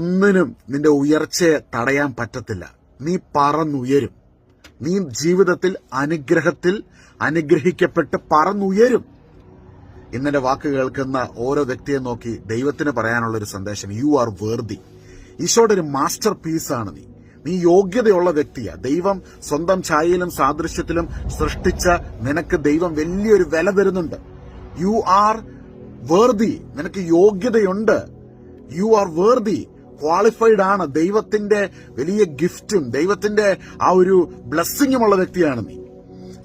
ഒന്നിനും നിന്റെ ഉയർച്ചയെ തടയാൻ പറ്റത്തില്ല. നീ പറന്നുയരും. നീ ജീവിതത്തിൽ അനുഗ്രഹത്തിൽ അനുഗ്രഹിക്കപ്പെട്ട് പറന്നുയരും. ഇന്നലെ വാക്ക് കേൾക്കുന്ന ഓരോ വ്യക്തിയെ നോക്കി ദൈവത്തിന് പറയാനുള്ള ഒരു സന്ദേശം യു ആർ വേർതി ഈശോയുടെ ഒരു മാസ്റ്റർ പീസാണ് നീ. നീ യോഗ്യതയുള്ള വ്യക്തിയാ. ദൈവം സ്വന്തം ഛായയിലും സാദൃശ്യത്തിലും സൃഷ്ടിച്ച നിനക്ക് ദൈവം വലിയൊരു വില തരുന്നുണ്ട്. യു ആർ വേർതി നിനക്ക് യോഗ്യതയുണ്ട്. യു ആർ വേർതി ക്വാളിഫൈഡ് ആണ്. ദൈവത്തിന്റെ വലിയ ഗിഫ്റ്റും ദൈവത്തിന്റെ ആ ഒരു ബ്ലെസ്സിങ്ങുമുള്ള വ്യക്തിയാണ് നീ.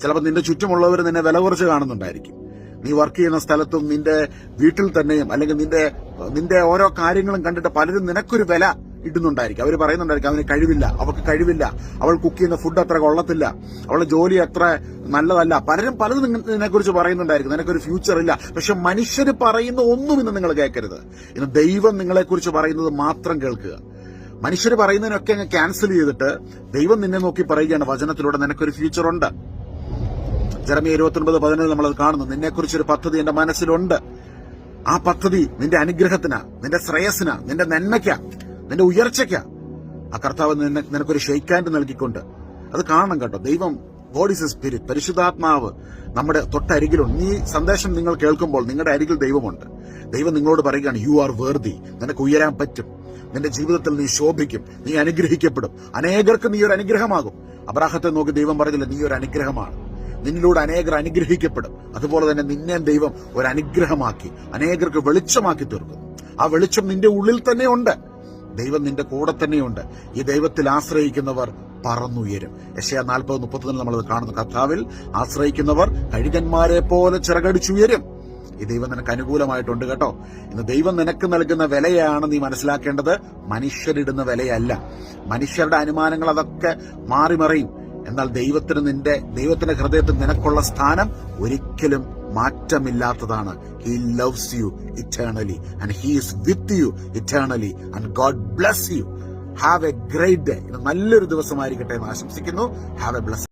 ചിലപ്പോൾ നിന്റെ ചുറ്റുമുള്ളവർ നിന്നെ വില കുറച്ച് കാണുന്നുണ്ടായിരിക്കും. നീ വർക്ക് ചെയ്യുന്ന സ്ഥലത്തും നിന്റെ വീട്ടിൽ തന്നെയും അല്ലെങ്കിൽ നിന്റെ നിന്റെ ഓരോ കാര്യങ്ങളും കണ്ടിട്ട് പലരും നിനക്കൊരു വില ഇടുന്നുണ്ടായിരിക്കും. അവർ പറയുന്നുണ്ടായിരിക്കും അവന് കഴിവില്ല അവൾക്ക് കഴിവില്ല അവൾ കുക്ക് ചെയ്യുന്ന ഫുഡ് അത്ര കൊള്ളത്തില്ല അവളുടെ ജോലി അത്ര നല്ലതല്ല. പലരും പലതും നിന്നെക്കുറിച്ച് പറയുന്നുണ്ടായിരിക്കും നിനക്കൊരു ഫ്യൂച്ചർ ഇല്ല. പക്ഷെ മനുഷ്യർ പറയുന്ന ഒന്നും ഇന്ന് നിങ്ങൾ കേൾക്കരുത്. ഇന്ന് ദൈവം നിങ്ങളെക്കുറിച്ച് പറയുന്നത് മാത്രം കേൾക്കുക. മനുഷ്യർ പറയുന്നതിനൊക്കെ അങ്ങ് ക്യാൻസൽ ചെയ്തിട്ട് ദൈവം നിന്നെ നോക്കി പറയുകയാണ് വചനത്തിലൂടെ നിനക്കൊരു ഫ്യൂച്ചർ ഉണ്ട്. ജെറമിയ ഇരുപത്തൊൻപത് പതിനേഴ് നമ്മളത് കാണുന്നു നിന്നെക്കുറിച്ചൊരു പദ്ധതി എന്റെ മനസ്സിലുണ്ട്. ആ പദ്ധതി നിന്റെ അനുഗ്രഹത്തിനാ നിന്റെ ശ്രേയസിനാ നിന്റെ നന്മയ്ക്കാ. നിന്റെ ഉയർച്ചയ്ക്കാ. ആ കർത്താവ് നിനക്കൊരു ഷെയ്ക്കാൻഡ് നൽകിക്കൊണ്ട്. അത് കാണണം കേട്ടോ. ദൈവം ഗോഡ് ഇസ് എ സ്പിരിറ്റ് പരിശുദ്ധാത്മാവ് നമ്മുടെ തൊട്ടരികിലുണ്ട്. ഈ സന്ദേശം നിങ്ങൾ കേൾക്കുമ്പോൾ നിങ്ങളുടെ അരികിൽ ദൈവമുണ്ട്. ദൈവം നിങ്ങളോട് പറയുകയാണ് യു ആർ വേർതി നിനക്ക് ഉയരാൻ പറ്റും. നിന്റെ ജീവിതത്തിൽ നീ ശോഭിക്കും. നീ അനുഗ്രഹിക്കപ്പെടും. അനേകർക്ക് നീ ഒരു അനുഗ്രഹമാകും. അബ്രാഹത്തെ നോക്കി ദൈവം പറഞ്ഞില്ല നീ ഒരു അനുഗ്രഹമാണ്. നിന്നിലൂടെ അനേകർ അനുഗ്രഹിക്കപ്പെടും. അതുപോലെ തന്നെ നിന്നെ ദൈവം ഒരു അനുഗ്രഹമാക്കി അനേകർക്ക് വെളിച്ചമാക്കി തീർക്കും. ആ വെളിച്ചം നിന്റെ ഉള്ളിൽ തന്നെ ഉണ്ട്. ദൈവം നിന്റെ കൂടെ തന്നെയുണ്ട്. ഈ ദൈവത്തിൽ ആശ്രയിക്കുന്നവർ പറന്നുയരും. യശയ നാൽപ്പത് മുപ്പത്തൊന്നിൽ നമ്മളത് കാണുന്നു. കർത്താവിൽ ആശ്രയിക്കുന്നവർ കഴുകന്മാരെ പോലെ ചിറകടിച്ചുയരും. ഈ ദൈവം നിനക്ക് അനുകൂലമായിട്ടുണ്ട് കേട്ടോ. ഇന്ന് ദൈവം നിനക്ക് നൽകുന്ന വിലയാണ് നീ മനസ്സിലാക്കേണ്ടത്. മനുഷ്യരിടുന്ന വിലയല്ല. മനുഷ്യരുടെ അനുമാനങ്ങൾ അതൊക്കെ മാറി മറിയും എന്നാൽ ദൈവത്തിന് നിന്റെ ദൈവത്തിന്റെ ഹൃദയത്തിൽ നിനക്കുള്ള സ്ഥാനം ഒരിക്കലും മാറ്റമില്ലാത്തതാണ്. He loves you eternally and he is with you eternally and God bless you have a great day നല്ലൊരു ദിവസമായിരിക്കട്ടെ എന്ന് ആശംസിക്കുന്നു. Have A bless